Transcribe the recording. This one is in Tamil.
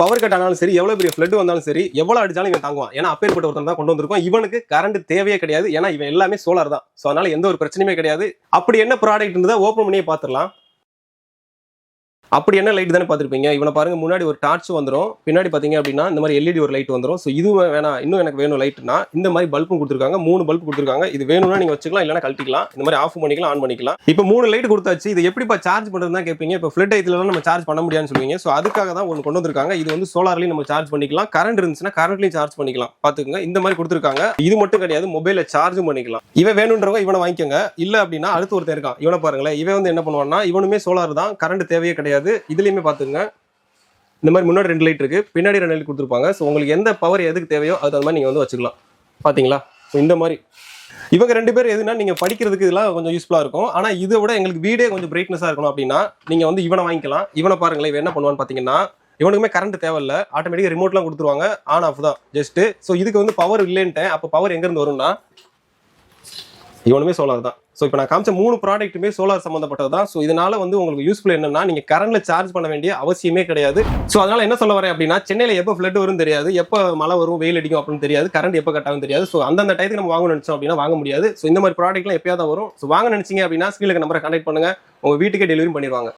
பவர் கட் ஆனாலும் சரி எவ்வளவு பெரிய ஃப்ளட் வந்தாலும் சரி எவ்வளவு அடிச்சாலும் இவன் தாங்குவான். ஏன்னா அப்பேற்பட்ட ஒருத்தன் தான் கொண்டு வந்திருக்கோம் இவனுக்கு கரண்ட் தேவையே கிடையாது. ஏன்னா இவன் எல்லாமே சோலார் தான். ஸோ அதனால எந்த ஒரு பிரச்சனையுமே கிடையாது. அப்படி என்ன ப்ராடக்ட் இருந்ததா ஓப்பன் பண்ணியே பார்த்துடலாம். அப்படி என்ன லைட் தானே பார்த்துருப்பீங்க? இவனை பாருங்க முன்னாடி ஒரு டார்ச் வந்துடும் பின்னாடி பார்த்தீங்க அப்படின்னா இந்த மாதிரி எல்இடி ஒரு லைட் வந்துடும் ஸோ இதுவும் வேணாம். இன்னும் எனக்கு வேணும் லைட்னா இந்த மாதிரி பல்பும் கொடுத்துருக்காங்க. மூணு பல்ப் கொடுத்துருக்காங்க. இது வேணும்னா நீங்க வச்சுக்கலாம் இல்லைனா கழட்டிக்கலாம். இந்த மாதிரி ஆஃப் பண்ணிக்கலாம் ஆன் பண்ணிக்கலாம். இப்போ மூணு லைட் கொடுத்தாச்சு. இது எப்படிப்பா சார்ஜ் பண்ணுறது தான் கேட்பீங்க. இப்போ ஃபிளட் ஐத்தில் நம்ம சார்ஜ் பண்ண முடியாதுன்னு சொல்லுவீங்க. ஸோ அதுக்காக தான் ஒன்று கொண்டு வந்திருக்காங்க. இது வந்து சோலார்லையும் நம்ம சார்ஜ் பண்ணிக்கலாம். கரண்ட் இருந்துச்சுன்னா கரண்ட்லையும் சார்ஜ் பண்ணிக்கலாம். பார்த்துக்கோங்க. இந்த மாதிரி கொடுத்துருக்காங்க. இது மட்டும் கிடையாது. மொபைலில் சார்ஜும் பண்ணிக்கலாம். இவன் வேணுன்றவங்க இவனை வாங்கிக்கோங்க. இல்லை அப்படின்னா அடுத்து ஒருத்தன் இருக்கான். இவனை பாருங்களேன். இவன் வந்து என்ன பண்ணுவான்னா இவனுமே சோலார் தான். கரண்ட் தேவையே கிடையாது. இதுலையுமே பார்த்துங்க இந்த மாதிரி முன்னாடி ரெண்டு லைட் இருக்குது பின்னாடி ரெண்டு லைட் கொடுத்துருப்பாங்க. ஸோ உங்களுக்கு எந்த பவர் எதுக்கு தேவையோ அது அந்த மாதிரி நீங்கள் வந்து வச்சுக்கலாம். பார்த்தீங்களா ஸோ இந்த மாதிரி. இவங்க ரெண்டு பேர் எதுனா நீங்கள் படிக்கிறதுக்கு இதெல்லாம் கொஞ்சம் யூஸ்ஃபுல்லாக இருக்கும். ஆனால் இதை விட எங்களுக்கு வீடே கொஞ்சம் பிரைட்னஸாக இருக்கணும் அப்படின்னா நீங்கள் வந்து இவனை வாங்கிக்கலாம். இவனை பாருங்களேன் இவன் என்ன பண்ணுவான்னு பார்த்தீங்கன்னா இவனுக்குமே கரண்ட் தேவையில்ல. ஆட்டோமேட்டிக்காக ரிமோட்லாம் கொடுத்துருவாங்க. ஆன் ஆஃப் தான். ஜஸ்ட்டு ஸோ இதுக்கு வந்து பவர் இல்லைன்ட்டேன். அப்போ பவர் எங்கேருந்து வரும்னா இவனுமே சோலார் தான். ஸோ இப்போ நான் காமிச்ச மூணு ப்ராடக்ட்டுமே சோலார் சம்மந்தப்பட்டது தான். ஸோ இதனால வந்து உங்களுக்கு யூஸ்ஃபுல் என்னன்னா நீங்கள் கரண்டில் சார்ஜ் பண்ண வேண்டிய அவசியமே கிடையாது. ஸோ அதனால என்ன சொல்ல வரேன் அப்படின்னா சென்னையில் எப்போ ஃப்ளட் வரும் தெரியாது. எப்போ மழை வரும் வெயில் அடிக்கும் அப்படின்னு தெரியாது. கரண்ட் எப்போ கட் ஆகும் தெரியாது. ஸோ அந்தந்த டயத்துக்கு நம்ம வாங்க நினச்சோம் அப்படின்னா வாங்க முடியாது. ஸோ இந்த மாதிரி ப்ராடக்ட்லாம் எப்பயாவது வரும். ஸோ வாங்க நினச்சிங்க அப்படின்னா ஸ்கீலுக்கு நம்பரை கான்டாக்ட் பண்ணுங்க. உங்கள் வீட்டுக்கே டெலிவரி பண்ணிடுவாங்க.